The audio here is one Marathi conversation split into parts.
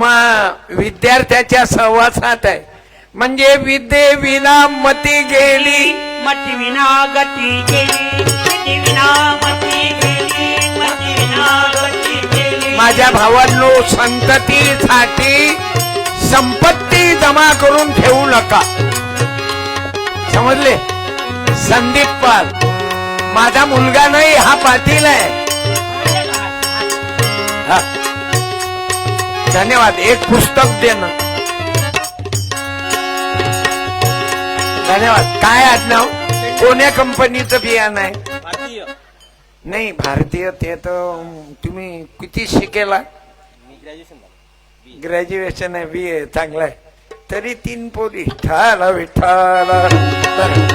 तुम्हा विद्यार्थ्याच्या सहवासात आहे. म्हणजे विद्ये विना मती गेली. मती विना गती गेली. विना मती गेली. मती विना गती गेली. माझ्या भावांनो संततीसाठी संपत्ती जमा करून ठेवू नका. समजले? संदीप पाल माझा मुलगा नाही हा पाटील आहे. धन्यवाद एक पुस्तक दे ना धन्यवाद. काय आडनाव कोण्या कंपनीचं बियाणं आहे? भारतीय. नाही भारतीय ते तर तुम्ही किती शिकेला? ग्रॅज्युएशन आहे बी ए चांगलं आहे. तरी तीन पोरी. विठ्ठल बरं.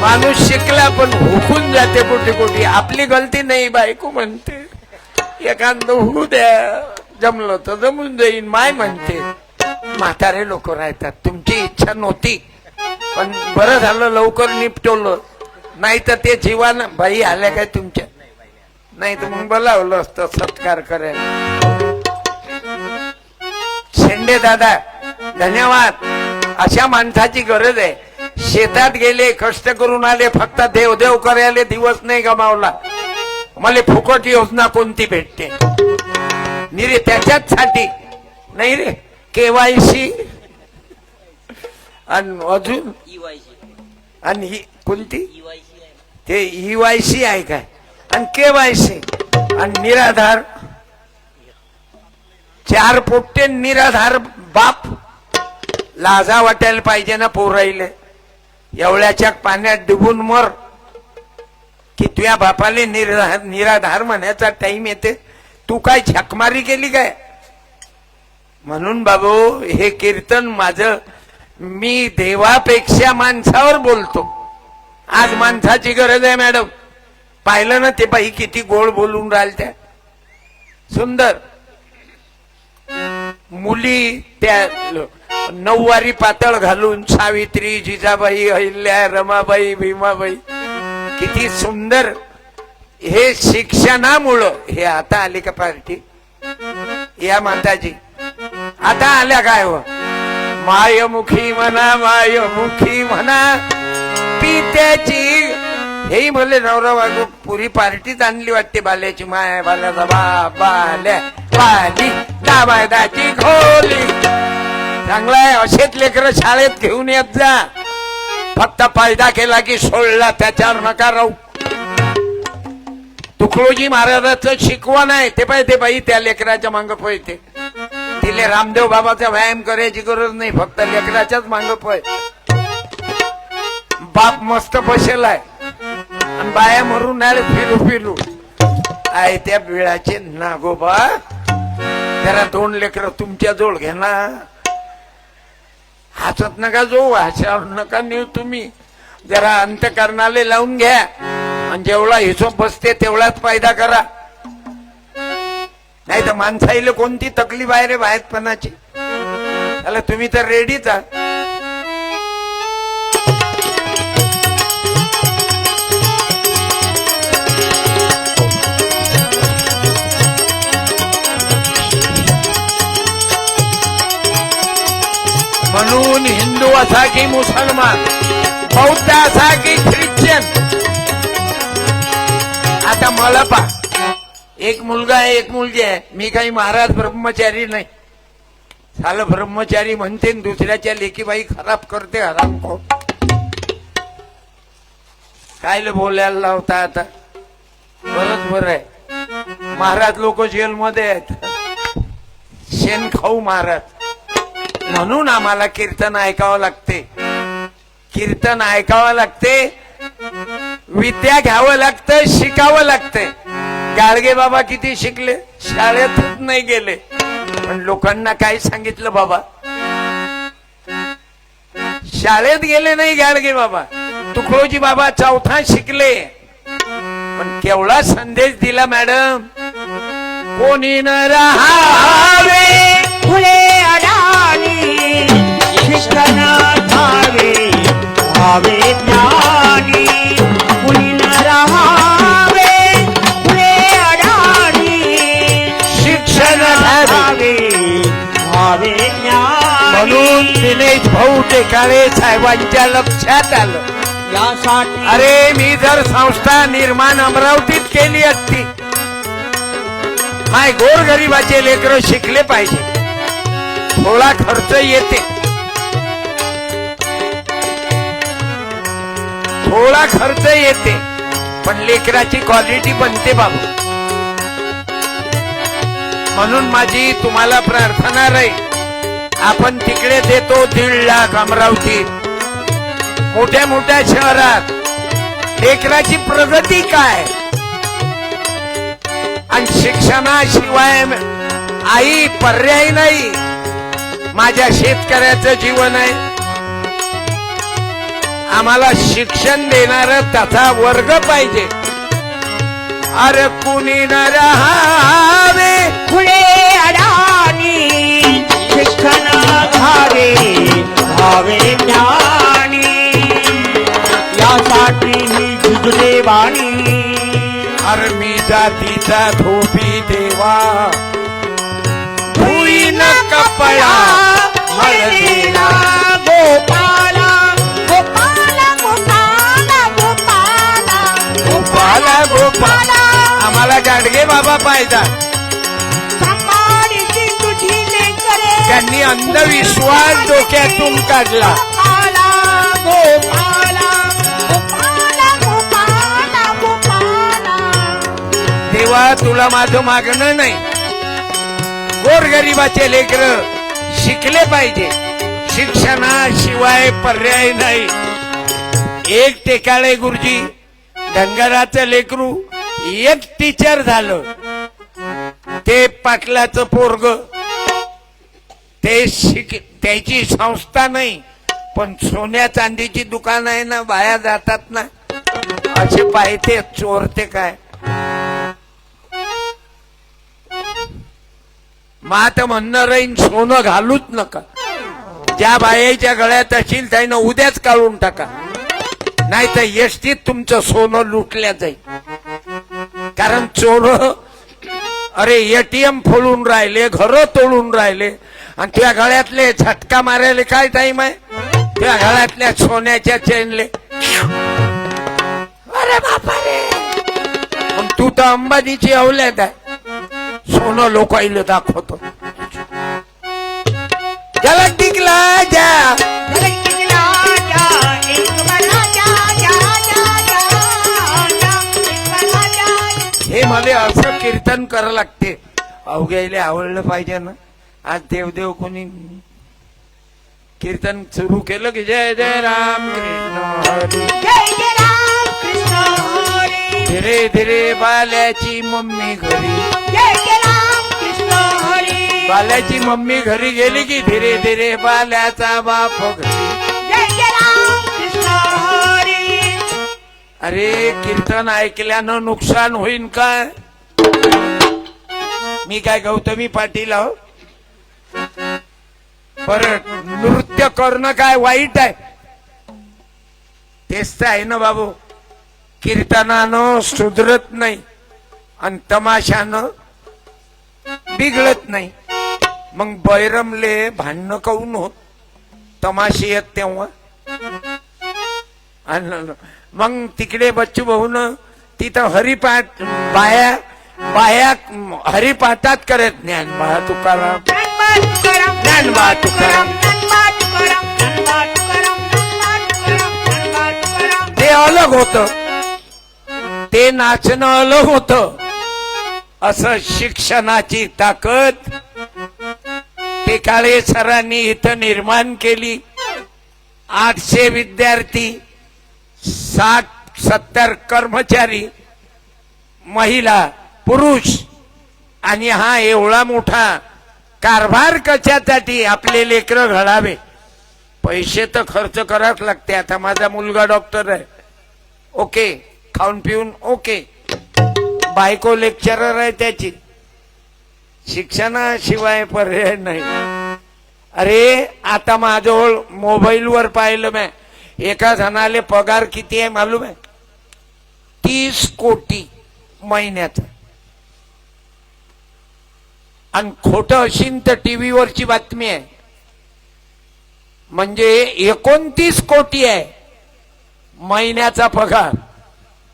माणूस शिकला पण हुकून जाते कुठे कुठे आपली गलती नाही बायको म्हणते. एखाद होऊ द्या. जमलं तर जमून जाईन माय म्हणते. म्हातारे लोक राहतात तुमची इच्छा नव्हती. पण बरं झालं लवकर निपटवलं. नाही तर ते जीवान बाई आल्या काय तुमच्या? नाही तर मग बोलावलं असतं सत्कार करायला. शेंडे दादा धन्यवाद. अशा माणसाची गरज आहे. शेतात गेले कष्ट करून आले फक्त देव देव करायला दिवस नाही गमावला. मला फुकट योजना कोणती भेटते? निरे त्याच्याच साठी. नाही रे केवायसी आणि अजून? आणि ही कोणती? ते ईवायसी आहे काय? आणि केवायसी आणि निराधार. चार पोट्टे निराधार बाप. लाजा वाटायला पाहिजे ना पोराईले एवढ्याच्या पाण्यात डुबून मर. की तुझ्या बापाले निराधार निराधार म्हणायचा टाइम येते. तू काय झकमारी केली काय? म्हणून बाबू हे कीर्तन माझं मी देवापेक्षा माणसावर बोलतो. आज माणसाची गरज आहे मॅडम पाहिलं ना ते बाई किती गोड बोलून राहिल त्या सुंदर. मुली त्या नऊवारी पातळ घालून सावित्री जिजाबाई अहिल्या रमाबाई भीमाबाई किती सुंदर हे शिक्षणामुळं हे आता आले का पार्टी? या माताजी. आता आल्या काय हो? मायमुखी म्हणा मायमुखी म्हणा पित्याची. हेही म्हणले नवरा बायको पुरी पार्टीच आणली वाटते बाल्याची. माय बाल्याचा बा बाल्या बाली दाबायदाची खोली. चांगला आहे असेच लेकर शाळेत घेऊन येत जा. फक्त फायदा केला की सोडला त्याच्यावर नका राहू. तुकडोजी महाराजाचं शिकवण आहे. ते पाहिजे बाई त्या लेकराच्या मांग ते तिले रामदेव बाबाचा व्यायाम करायची गरज नाही फक्त लेकराच्याच मांग पय बाप मस्त बसेलाय. आणि बाया मरून आले फिरू फिरू. आहे त्या बिळाचे नागोबा जरा दोन लेकर तुमच्या जोड घ्या ना. हसत नका जो हसावर नका नेऊ तुम्ही. जरा अंतकरणाले लावून घ्या. आणि जेवढा हिशोब बसते तेवढाच फायदा करा. नाही तर माणसाईला कोणती तकलीफ आहे रे बाहेरपणाची? त्याला तुम्ही तर रेडीच आहात. म्हणून हिंदू असा की मुसलमान बौद्ध असा की ख्रिश्चन. आता मला पा एक मुलगा आहे एक मुलगी आहे. मी काही महाराज ब्रह्मचारी नाही. साल ब्रह्मचारी म्हणते दुसऱ्याच्या लेकीबाई खराब करते हराम को काय बोलायला लावता आता? बरंच बरं आहे. महाराज लोक जेलमध्ये आहेत. शेण खाऊ महाराज. म्हणून आम्हाला कीर्तन ऐकावं लागते. कीर्तन ऐकावं लागते. विद्या घ्यावं लागतं शिकावं लागतंय गाडगे बाबा किती शिकले? शाळेतच नाही गेले. पण लोकांना काय सांगितलं बाबा. शाळेत गेले नाही गाडगे बाबा. तुकडोजी बाबा चौथा शिकले. पण केवढा संदेश दिला मॅडम? कोणी न राहावे शिक्षण भावे भावे म्हणून दिनेश भाऊ साहेबांच्या लक्षात आलं. यासाठी अरे मी जर संस्था निर्माण अमरावतीत केली असती माय गोरगरिबाचे लेकर शिकले पाहिजे. थोडा खर्च येते. थोडा खर्च येते पण लेकराची क्वालिटी बनते बाबू. म्हणून माझी तुम्हाला प्रार्थना राहील. आपण तिकडे देतो दीड लाख अमरावतीत मोठ्या मोठ्या शहरात. लेकराची प्रगती काय? आणि शिक्षणाशिवाय आई पर्याय नाही. माझ्या शेतकऱ्याचं जीवन आहे. आम्हाला शिक्षण देणार तथा वर्ग पाहिजे. अरे कुणी न राहावे खुले अडाणी शिक्षण घावे भावे ज्ञानी. यासाठी मी झुजले वाणी. अरे मी जातीचा धोबी देवा. भुई न कपडा हळदीला बाबा पाहिजे. त्यांनी अंधविश्वास डोक्यातून काढला. तेव्हा तुला माझं मागणं नाही. गोरगरिबाचे लेकर शिकले पाहिजे. शिक्षणाशिवाय पर्याय नाही. एक टेकाळे गुरुजी धनगराचं लेकरू एक टीचर झालं. ते पाटलाचं पोरग. ते शिक त्याची संस्था नाही पण सोन्या चांदीची दुकान आहे ना बाया जातात ना. असे पाहिजे चोरते काय? मात म्हणणं राहीन सोनं घालूच नका. ज्या बायाच्या गळ्यात असेल त्यानं उद्याच काढून टाका. नाही तर एसटीत तुमचं सोनं लुटल्या जाईल. कारण चोर अरे एटीएम फोडून राहिले घर तोडून राहिले. आणि त्या गळ्यातले झटका मारायला काय टाइम आहे? त्या गळ्यातल्या सोन्याच्या चेनले. अरे बापा रे मग तू तर अंबानीची अवल्यात आहे. सोनं लोकाईला दाखवतो. त्याला टिकला जा. मला असं कीर्तन करावं लागते. अवघ्याला आवडलं पाहिजे ना. आज देवदेव कोणी कीर्तन सुरू केलं की जय जय राम कृष्ण हरी. जय जय राम कृष्ण हरी. धीरे धीरे बाल्याची मम्मी घरी. जय जय राम कृष्ण हरी. बाल्याची मम्मी घरी गेली की धीरे धीरे बाल्याचा बाप घरी. अरे कीर्तन ऐकल्यानं नुकसान होईन काय? मी काय गौतमी पाटील आहो. परत नृत्य करणं काय वाईट आहे? तेच तर आहे ना बाबू. कीर्तनानं सुधरत नाही आणि तमाशानं बिघडत नाही. मग बैरमले भांडणं काऊन होत? तमाशे येत तेव्हा. मग तिकडे बच्चू भाऊन तिथं हरिपाठ बाया बाया हरिपाठात करत ज्ञान बा तुकाराम ज्ञान तुकाराम, तुकाराम. तुकाराम. ते अलग होत ते नाचणं अलग होत असं शिक्षणाची ताकद ते काळे सरांनी इथं निर्माण केली आठशे विद्यार्थी साठ सत्तर कर्मचारी महिला पुरुष आणि हा एवढा मोठा कारभार कशासाठी आपले लेकरं घडावे? पैसे तर खर्च करावंच लागते. आता माझा मुलगा डॉक्टर आहे. ओके खाऊन पिऊन ओके. बायको लेक्चरर आहे त्याची. शिक्षणाशिवाय पर्याय नाही. अरे आता माझ्याजवळ मोबाईलवर पाहिलं मी. एका जणाले पगार किती आहे मालूम आहे? तीस कोटी महिन्याचा आणि खोटं असेल तर टीव्हीवरची बातमी आहे. म्हणजे एकोणतीस कोटी आहे महिन्याचा पगार.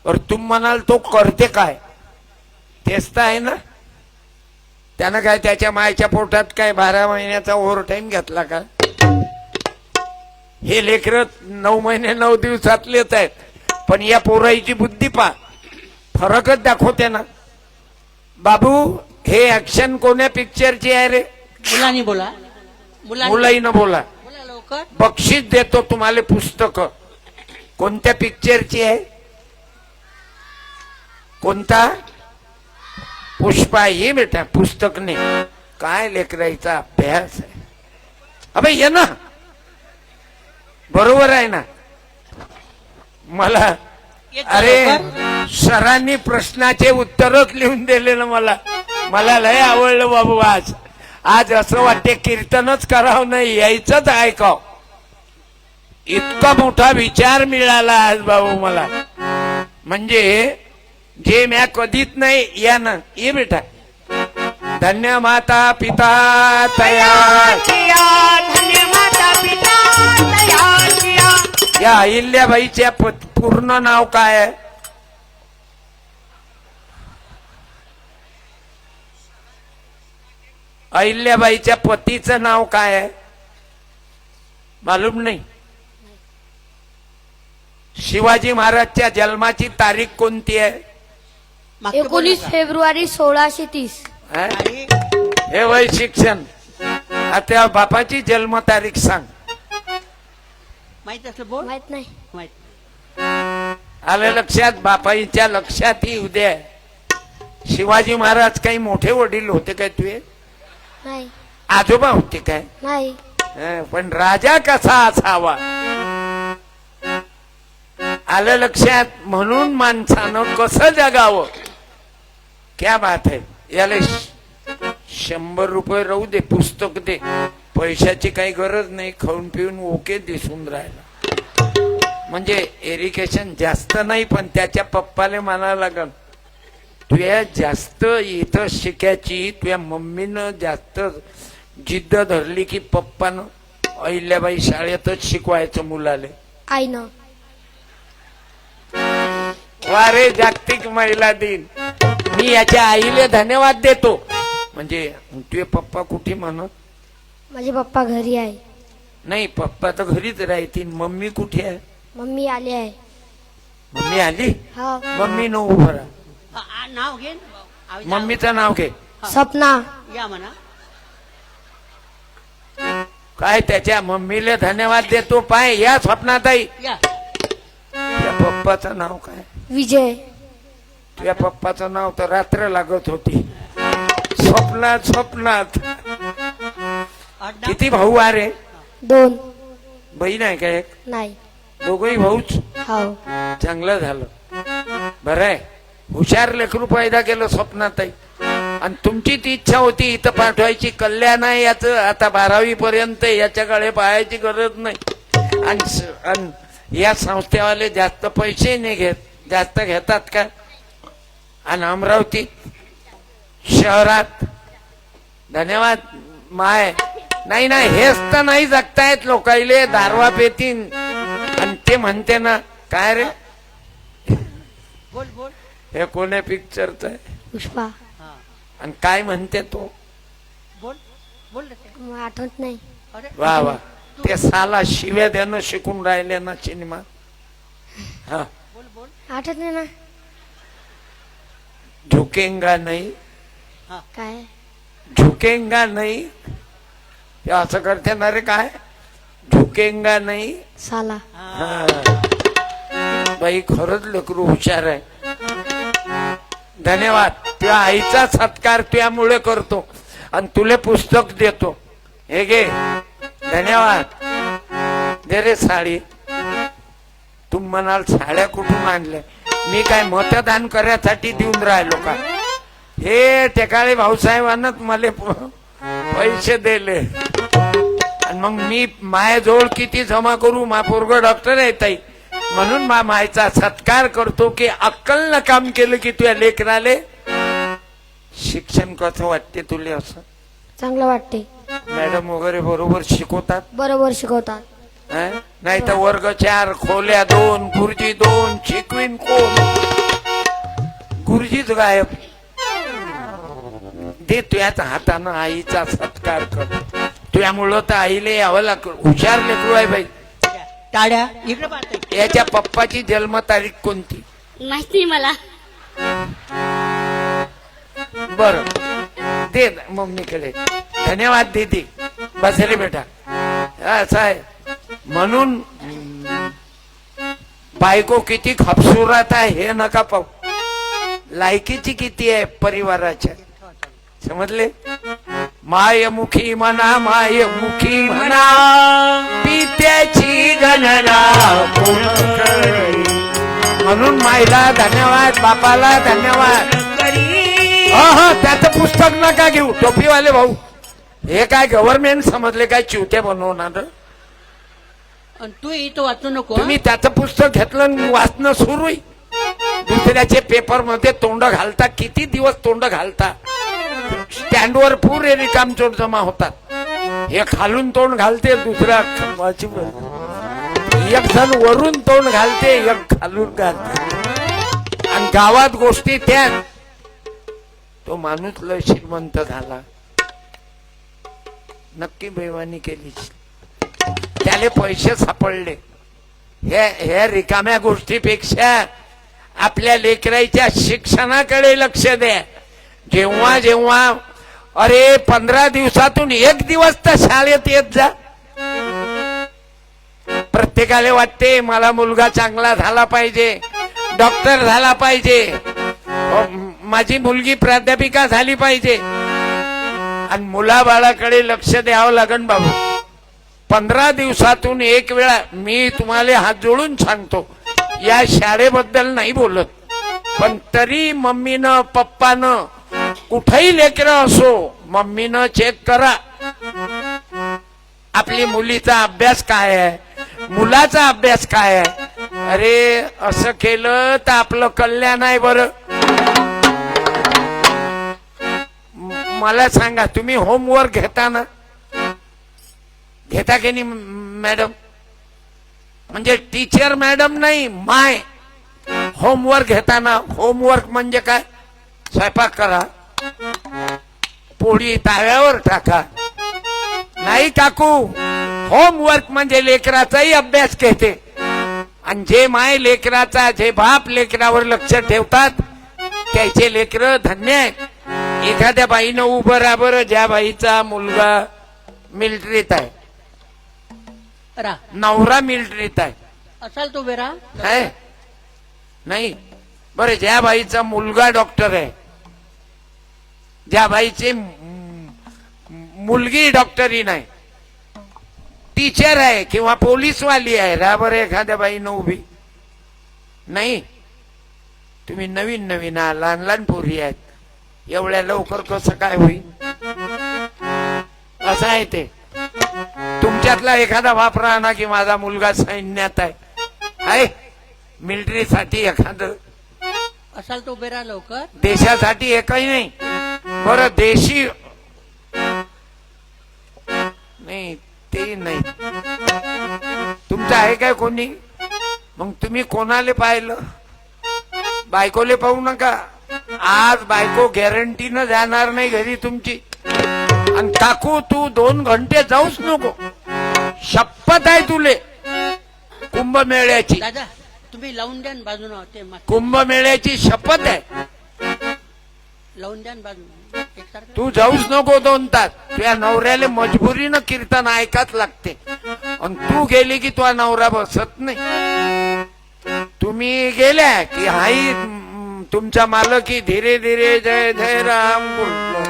तर तुम्ही म्हणाल तो करते काय? तेच तर आहे ना? त्यानं काय त्याच्या मायच्या पोटात काय बारा महिन्याचा ओव्हर टाईम घेतला का? हे लेकर नऊ महिने नऊ दिवसातलेच आहेत. पण या पोराईची बुद्धी पा. फरकच दाखवते ना. बाबू हे ऍक्शन कोण्या पिक्चरची आहे रे? मुलांनी बोला. मुलांनी मुलाईनं बोला. बक्षीस देतो तुम्हाला पुस्तक. कोणत्या पिक्चरची आहे? कोणता? पुष्पा ये बेटा पुस्तक ने काय लेकरायचा अभ्यास आहे. अबे ये ना. बरोबर आहे ना? मला अरे. सरांनी प्रश्नाचे उत्तरच लिहून दिले ना मला. मला लय आवडलं बाबू आज. आज असं वाटते कीर्तनच करावं नाही यायचंच ऐकाव इतका मोठा विचार मिळाला आज बाबू मला. म्हणजे जे म्या कधीच नाही या ना ये बेटा. धन्य माता पिता तयार किया धन्य माता पिता या अहिल्याबाईच्या पूर्ण नाव काय आहे? अहिल्याबाईच्या पतीचं नाव काय आहे? मालूम नाही. शिवाजी महाराजच्या जन्माची तारीख कोणती आहे? एकोणीस. फेब्रुवारी सोळाशे तीस. हा? हे वय शिक्षण. आता बापाची जन्मतारीख सांग. माहीत असलं बोल? माहीत नाही. माहीत. आलं लक्षात बापाईच्या लक्षात ही उद्या शिवाजी महाराज काही मोठे वडील होते काय तुझे? नाही. आजोबा होते काय? नाही. पण राजा कसा असावा? आलं लक्षात म्हणून माणसानं कसं जगावं? क्या बात आहे. याला शंभर रुपये राहू दे पुस्तक दे. पैशाची काही गरज नाही खाऊन पिऊन ओके दिसून राहिला. म्हणजे एरिकेशन जास्त नाही पण त्याच्या पप्पाले म्हणावं लागल तुया जास्त इथं शिकायची तुझ्या मम्मीनं जास्त जिद्द धरली की पप्पानं अहिल्याबाई शाळेतच शिकवायचं मुलाले. आईनं. वारे जागतिक महिला दिन. मी याच्या आईले धन्यवाद देतो. म्हणजे तुझे पप्पा कुठे म्हणत माझे पप्पा घरी आहे. नाही पप्पा तर घरीच राहतील. मम्मी कुठे आहे? मम्मी आली आहे. मम्मी आली? हा. मम्मी न उभं राहा. आ- आ- नाव घे मम्मीचं नाव घे. सपना. या म्हणा. काय त्याच्या मम्मीला धन्यवाद देतो? पाय या स्वप्नाताई या. त्या पप्पाचं नाव काय? विजय. तुझ्या पप्पाचं नाव तर रात्र लागत होती. स्वप्नात स्वप्नात. आडनाव? किती भाऊ अरे दोन. बहीण आहे का एक? नाही. दोघही भाऊच. चांगलं झालं. बरं आहे. हुशार लेकरू पैदा केलं स्वप्नातही. आणि तुमची ती इच्छा होती इथं पाठवायची. कल्याण आहे याचं. आता बारावी पर्यंत याच्याकडे पाहायची गरज नाही. आणि या संस्थेवाले जास्त पैसे नाही घेत. जास्त घेतात का? आणि अमरावती शहरात. धन्यवाद. माय. नाही नाही. हेच तर नाही जगतायत लोकाईले दारवा पेतीन. आणि ते म्हणते ना काय रे? बोल बोल. हे कोण्या पिक्चरचं आहे? पुष्पा. हा. आणि काय म्हणते तो? बोल बोल. मग आठवत नाही. अरे. वा वा. ते साला शिव्या देणं शिकून राहिले ना सिनेमा हा. बोल बोल. आठवत नाही ना. झुकेंगा नाही. काय? झुकेंगा नाही. हे असं करते ना रे काय? झुकेंगा नाही? साला. हा. बाई खरंच लेकरू हुशार आहे. धन्यवाद. तुझ्या आईचा सत्कार तुझ्यामुळे करतो आणि तुले पुस्तक देतो. हे घे. धन्यवाद. दे रे साडी. तू म्हणाल साड्या कुठून आणल्या? मी काय मतदान करायसाठी देऊन राहिलो का? हे टेकाळे भाऊसाहेबांनाच मला प- पैसे दिले. मग मी मायाजवळ किती जमा करू? मा पोरग डॉक्टर आहे ताई. म्हणून मा मायचा सत्कार करतो की अक्कल काम केलं की तुझ्या लेकराले? शिक्षण कसं वाटते तुले असं? चांगलं वाटते. मॅडम वगैरे बरोबर शिकवतात? बरोबर शिकवतात? नाही तर वर्ग चार खोल्या दोन गुरुजी दोन शिकवीन कोण? गुरुजीच गायब. दे तुझ्याच हातानं आईचा सत्कार कर तुझ्यामुळं तर आईले यावं हुशार लेकरू आहे बाई. टाळ्या इकडे पाहते याच्या पप्पाची जन्मतारीख कोणती? माहिती मला. बर. दे मम्मीकडे धन्यवाद दीदी. बसले बेटा. असं आहे म्हणून बायको किती खपसुरात आहे हे नका पाहू. लायकीची किती आहे परिवाराच्या. समजले? मायमुखी म्हणा मायमुखी म्हणा पित्याची गणना? म्हणून माईला धन्यवाद बापाला धन्यवाद. हा हा त्याचं पुस्तक नका घेऊ टोपीवाले भाऊ. हे काय गव्हर्नमेंट समजले काय चिवते बनवणार? आणि तू इथं वाचू नको? तुम्ही त्याचं पुस्तक घेतलं वाचणं सुरू दुसऱ्याचे पेपरमध्ये तोंड घालता किती दिवस तोंड घालता? स्टँडवर पुरे रिकामचोट जमा होतात. हे खालून तोंड घालते दुसरा खंबाची एक जण वरून तोंड घालते एक खालून घालते. आणि गावात गोष्टी त्या तो माणूस लय श्रीमंत झाला. नक्की बेवानी केली त्याले पैसे सापडले. हे हे रिकाम्या गोष्टीपेक्षा आपल्या लेकराईच्या शिक्षणाकडे लक्ष द्या. जेव्हा जेव्हा अरे पंधरा दिवसातून एक दिवस तर शाळेत येत जा. प्रत्येकाला वाटते मला मुलगा चांगला झाला पाहिजे डॉक्टर झाला पाहिजे माझी मुलगी प्राध्यापिका झाली पाहिजे. आणि मुलाबाळाकडे लक्ष द्यावं लागन बाबू. पंधरा दिवसातून एक वेळा मी तुम्हाला हात जोडून सांगतो या शाळेबद्दल नाही बोलत. पण तरी मम्मीनं पप्पानं कुठेही लेकरं असो मम्मीनं चेक करा. आपली मुलीचा अभ्यास काय आहे? मुलाचा अभ्यास काय आहे? अरे असं केलं तर आपलं कल्याण आहे बरं. मला सांगा तुम्ही होमवर्क घेता ना? घेता की नाही मॅडम? म्हणजे टीचर मॅडम नाही माय. होमवर्क घेताना होमवर्क म्हणजे काय? स्वयंपाक करा. पोळी ताव्यावर टाका. नाही टाकू होमवर्क म्हणजे लेकराचाही अभ्यास घेते. आणि जे माय लेकराचा जे बाप लेकरावर लक्ष ठेवतात त्याचे लेकर धन्य आहेत. एखाद्या बाईनं उभं राहा बरं ज्या बाईचा मुलगा मिलिटरीत आहे. नवरा मिलिटरीत आहे. असाल तू बेरा नाही. बरं ज्या बाईचा मुलगा डॉक्टर आहे ज्या बाईची मुलगी डॉक्टरी नाही टीचर आहे किंवा पोलीसवाली आहे रा बरं एखाद्या बाईनं उभी. नाही तुम्ही नवीन नवीन आहात, लहान लहान पोरी आहेत. एवढ्या लवकर कसं काय होईल? असं आहे ते. तुमच्यातला एखादा वापरा ना की माझा मुलगा सैन्यात आहे. आहे. मिलिटरीसाठी एखादं असाल तू बेरा लवकर. देशासाठी एकही नाही. बरं देशी नाही ते नाही. तुमचं आहे काय कोणी? मग तुम्ही कोणाले पाहिलं? बायकोले पाहू नका. आज बायको गॅरंटीनं जाणार नाही घरी तुमची. आणि काकू तू दोन घंटे जाऊच नको. शपथ आहे तुले. कुंभमेळ्याची. दादा तुम्ही लावून द्या ना बाजूनं कुंभमेळ्याची शपथ आहे. लावून द्या ना बाजूनं एकसारखं तू जाऊच नको दोन तास. तुझ्या नवऱ्याला मजबुरीनं कीर्तन ऐकाच लागते. आणि तू गेली की तुझा नवरा बसत नाही. तुम्ही गेल्या की हाई हम्म, तुमचा मालकी धीरे धीरे जय जय राम बोललो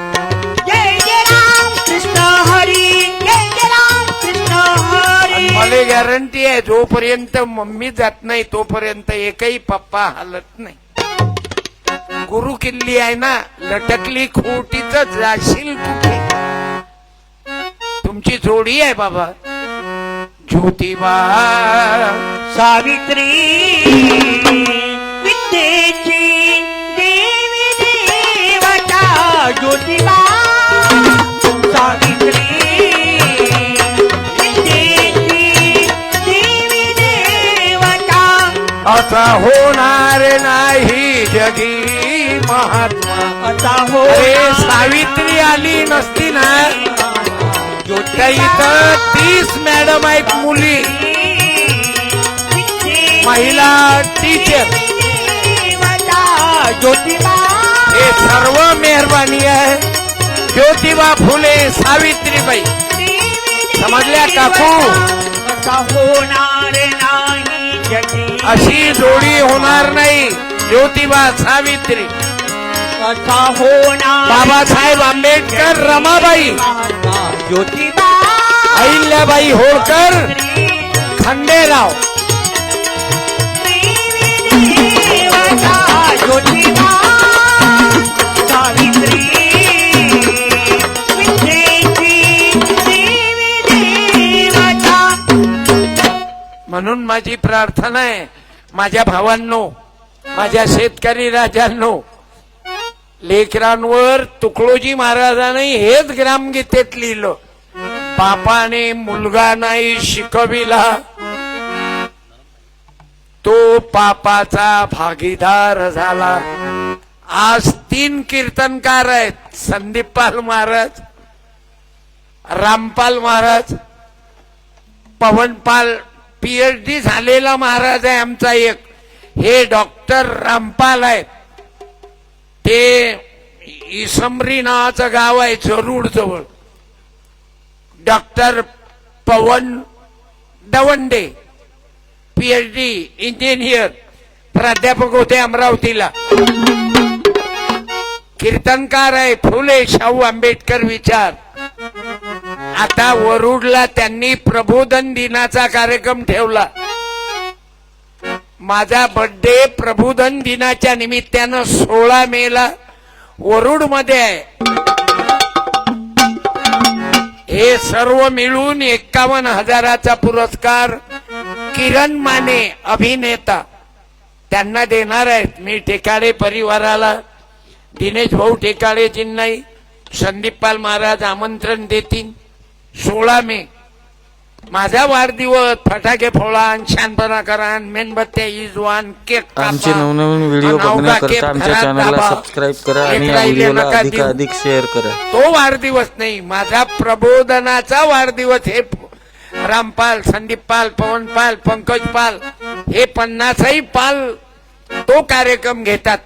जय जय राम कृष्ण हरी. जय जय राम कृष्ण हरी. मला गॅरंटी आहे जोपर्यंत मम्मी जात नाही तोपर्यंत एकही पप्पा हालत नाही. गुरु किल्ली आहे ना लटकली खोटीच जाशील कुठे? तुमची जोडी आहे बाबा. ज्योतिबा सावित्री. विद्येची देवी देवता ज्योतिबा सावित्री. होणार नाही जगी. महात्मा आता हो. सावित्री आली नसती ना? तर इथं तीस मॅडम आहेत मुली. महिला टीचर. ज्योतिबा. हे सर्व मेहरबानी आहे. ज्योतिबा फुले सावित्रीबाई. समजल्या काकू अशी जोडी होणार नाही. ज्योतिबा सावित्री. आता होणार बाबासाहेब आंबेडकर रमाबाई. ज्योतिबा. अहिल्याबाई होळकर खंडेराव. ज्योतिबा. सावित्री. म्हणून माझी प्रार्थना आहे माझ्या भावांनो माझ्या शेतकरी राजांनो लेकरांवर तुकडोजी महाराजांनी हेच ग्रामगीतेत लिहिलं. बापाने मुलगा नाही शिकविला. तो पापाचा भागीदार झाला. आज तीन कीर्तनकार आहेत संदीपपाल महाराज रामपाल महाराज पवनपाल पीएचडी झालेला महाराज आहे आमचा एक. हे डॉक्टर रामपाल आहेत. ते इसमरी नावाचं गाव आहे जरूड जवळ doctor Pavan Dawande PhD engineer प्राध्यापक होते अमरावतीला. कीर्तनकार आहे फुले शाहू आंबेडकर विचार. आता वरुडला त्यांनी प्रबोधन दिनाचा कार्यक्रम ठेवला. माझा बर्थडे प्रबोधन दिनाच्या निमित्तानं सोळा मेला. वरुडमध्ये आहे. हे सर्व मिळून एक्कावन्न हजाराचा पुरस्कार किरण माने अभिनेता. त्यांना देणार आहेत. मी टेकाळे परिवाराला दिनेश भाऊ टेकाडेजींनाही संदीपपाल महाराज आमंत्रण देतील. सोळा मे. माझा वाढदिवस फटाके फोडा आणि शानपणा करा मेणबत्त्या इजवान केक. आमचे नवनवीन व्हिडिओ बघण्याकरता आमच्या चॅनलला. सबस्क्राईब करा आणि या व्हिडिओला अधिक. अधिक शेअर करा तो वाढदिवस नाही माझा प्रबोधनाचा वाढदिवस हे रामपाल संदीपपाल पवनपाल पंकजपाल हे पन्नासही पाल तो कार्यक्रम घेतात